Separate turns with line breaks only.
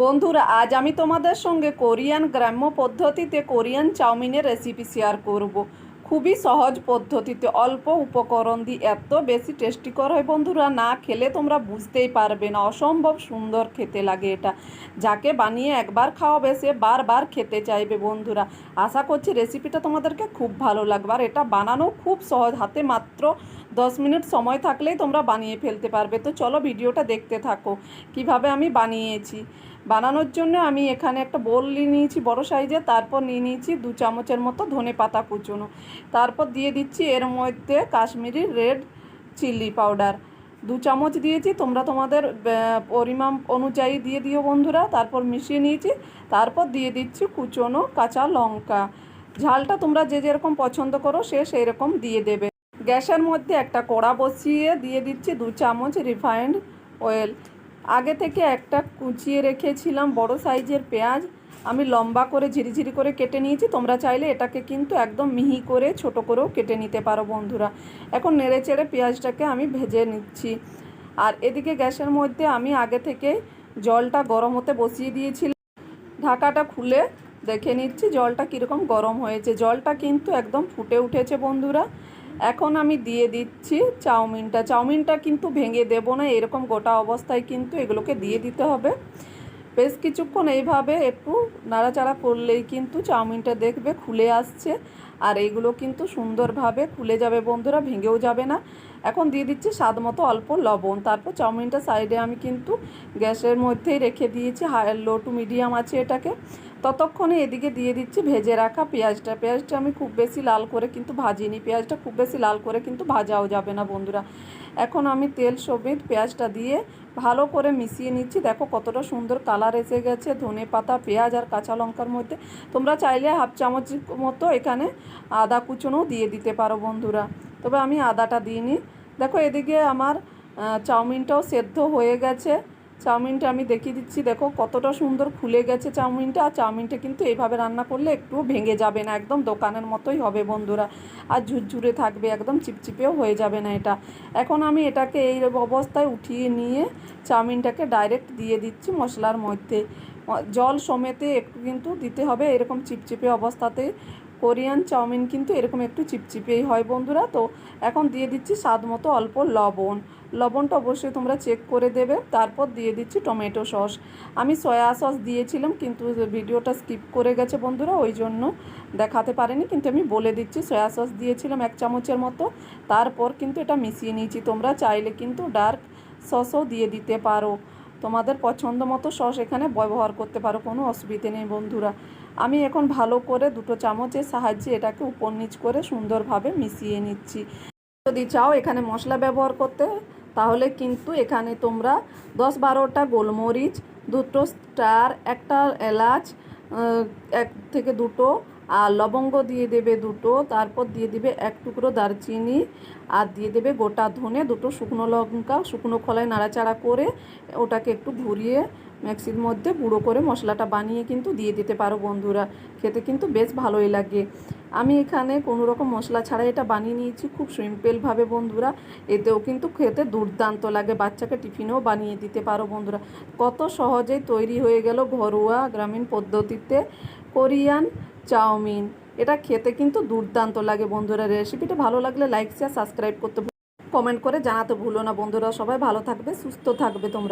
বন্ধুরা, আজ আমি তোমাদের সঙ্গে কোরিয়ান গ্রাম্য পদ্ধতিতে কোরিয়ান চাউমিনের রেসিপি শেয়ার করব। খুবই সহজ পদ্ধতিতে অল্প উপকরণ দিয়ে এত বেশি টেস্টিকর হয় বন্ধুরা, না খেলে তোমরা বুঝতেই পারবে না। অসম্ভব সুন্দর খেতে লাগে এটা। যাকে বানিয়ে একবার খাওয়াবে, সে বারবার খেতে চাইবে বন্ধুরা। আশা করছি রেসিপিটা তোমাদেরকে খুব ভালো লাগবে। আর এটা বানানো খুব সহজ, হাতে মাত্র দশ মিনিট সময় থাকলেই তোমরা বানিয়ে ফেলতে পারবে। তো চলো ভিডিওটা দেখতে থাকো, কীভাবে আমি বানিয়েছি। বানানোর জন্য আমি এখানে একটা বোল নিয়ে নিয়েছি বড় সাইজে, তারপর নিয়ে নিয়েছি দু চামচের মতো ধনে পাতা কুচোনো। তারপর দিয়ে দিচ্ছি এর মধ্যে কাশ্মীরি রেড চিলি পাউডার। দু চামচ দিয়েছি, তোমরা তোমাদের পরিমাণ অনুযায়ী দিয়ে দিও বন্ধুরা। তারপর মিশিয়ে নিয়েছি, তারপর দিয়ে দিচ্ছি কুচোনো কাঁচা লঙ্কা। ঝালটা তোমরা যে যেরকম পছন্দ করো, সে সেই রকম দিয়ে দেবে। গ্যাসের মধ্যে একটা কড়া বসিয়ে দিয়ে দিচ্ছি দু চামচ রিফাইন্ড অয়েল। আগে থেকে একটা কুচিয়ে রেখেছিলাম বড় সাইজের পেঁয়াজ। আমি লম্বা করে ঝিরিঝিরি করে কেটে নিয়েছি। তোমরা চাইলে এটাকে কিন্তু একদম মিহি করে ছোট করেও কেটে নিতে পারো বন্ধুরা। এখন নেড়ে চেড়ে পেঁয়াজটাকে আমি ভেজে নিচ্ছি। আর এদিকে গ্যাসের মধ্যে আমি আগে থেকে জলটা গরম হতে বসিয়ে দিয়েছিলাম। ঢাকাটা খুলে দেখে নিচ্ছি জলটা কীরকম গরম হয়েছে। জলটা কিন্তু একদম ফুটে উঠেছে বন্ধুরা। এখন আমি দিয়ে দিচ্ছি চাউমিনটা। চাউমিনটা কিন্তু ভেঙে দেব না, এরকম গোটা অবস্থায় কিন্তু এগুলোকে দিয়ে দিতে হবে। বেশ কিছুক্ষণ এইভাবে একটু নাড়াচাড়া করলেই কিন্তু চাউমিনটা দেখবে খুলে আসছে, আর এইগুলো কিন্তু সুন্দরভাবে খুলে যাবে বন্ধুরা, ভেঙেও যাবে না। এখন দিয়ে দিচ্ছি স্বাদ মতো অল্প লবণ। তারপর চাউমিনটা সাইডে আমি কিন্তু গ্যাসের মধ্যেই রেখে দিয়েছি, হাই লো টু মিডিয়াম আছে এটাকে। ততক্ষণে এদিকে দিয়ে দিচ্ছি, ভেজে রাখা পেঁয়াজটা। পেঁয়াজটা আমি খুব বেশি লাল করে কিন্তু ভাজিনি। পেঁয়াজটা খুব বেশি লাল করে কিন্তু ভাজাও যাবে না বন্ধুরা। এখন আমি তেল সমেত পেঁয়াজটা দিয়ে ভালো করে মিশিয়ে নিচ্ছি। দেখো কতটা সুন্দর কালার এসে গেছে, ধনে পাতা, পেঁয়াজ আর কাঁচা লঙ্কার মধ্যে। তোমরা চাইলে হাফ চামচ মতো এখানে আদা কুচনোও দিয়ে দিতে পারো বন্ধুরা। তবে আমি আদাটা দিইনি। দেখো এদিকে আমার চাউমিনটাও সেদ্ধ হয়ে গেছে। চাউমিনটা আমি দেখিয়ে দিচ্ছি। দেখো, কতটা সুন্দর খুলে গেছে চাউমিনটা। আর চাউমিনটা কিন্তু এইভাবে রান্না করলে একটু ভেঙে যাবে না, একদম দোকানের মতোই হবে বন্ধুরা। আর ঝুরঝুরে থাকবে, একদম চিপচিপেও হয়ে যাবে না এটা। এখন আমি এটাকে এই অবস্থায় উঠিয়ে নিয়ে চাউমিনটাকে ডাইরেক্ট দিয়ে দিচ্ছি মশলার মধ্যে। জল সমেতে একটু কিন্তু দিতে হবে, এরকম চিপচিপে অবস্থাতে। কোরিয়ান চাউমিন কিন্তু এরকম একটু চিপচিপেই হয় বন্ধুরা। তো এখন দিয়ে দিচ্ছি স্বাদ মতো অল্প লবণ। লবণটা অবশ্যই তোমরা চেক করে দেবে, তারপর দিয়ে দিচ্ছি টমেটো সস। আমি সয়া সস দিয়েছিলাম, কিন্তু ভিডিওটা স্কিপ করে গেছে বন্ধুরা, ওই জন্য দেখাতে পারেনি। কিন্তু আমি বলে দিচ্ছি, সয়া সস দিয়েছিলাম এক চামচের মতো। তারপর কিন্তু এটা মিশিয়ে নিয়েছি। তোমরা চাইলে কিন্তু ডার্ক সসও দিয়ে দিতে পারো। তোমাদের পছন্দ মতো সস এখানে ব্যবহার করতে পারো, কোনো অসুবিধে নেই বন্ধুরা। আমি এখন ভালো করে দুটো চামচের সাহায্যে এটাকে উপর নিচ করে সুন্দরভাবে মিশিয়ে নিচ্ছি। যদি চাও এখানে মশলা ব্যবহার করতে, তাহলে কিন্তু এখানে তোমরা দশ বারোটা গোলমরিচ, দুটো স্টার, একটা এলাচ এক থেকে দুটো আর লবঙ্গ দিয়ে দেবে দুটো, তারপর দিয়ে দেবে এক টুকরো দারচিনি, আর দিয়ে দেবে গোটা ধনে দুটো শুকনো লঙ্কা, শুকনো খোলায় নাড়াচাড়া করে ওটাকে একটু ঘুরিয়ে মিক্সির মধ্যে গুঁড়ো করে মশলাটা বানিয়ে কিন্তু দিয়ে দিতে পারো বন্ধুরা। খেতে কিন্তু বেশ ভালোই লাগে। আমি এখানে কোনো রকম মশলা ছাড়াই এটা বানিয়ে নিয়েছি খুব সিম্পলভাবে বন্ধুরা। এতেও কিন্তু খেতে দুর্দান্ত লাগে। বাচ্চাকে টিফিনেও বানিয়ে দিতে পারো বন্ধুরা। কত সহজেই তৈরি হয়ে গেল ঘরোয়া গ্রামীণ পদ্ধতিতে। কোরিয়ান চাউমিন, এটা খেতে কিন্তু দুর্দান্ত লাগে বন্ধুরা রেসিপিটা। ভালো লাগলে লাইক শেয়ার সাবস্ক্রাইব করতে কমেন্ট করে জানাতে ভুলো না বন্ধুরা। সবাই ভালো থাকবে, সুস্থ থাকবে তোমরা।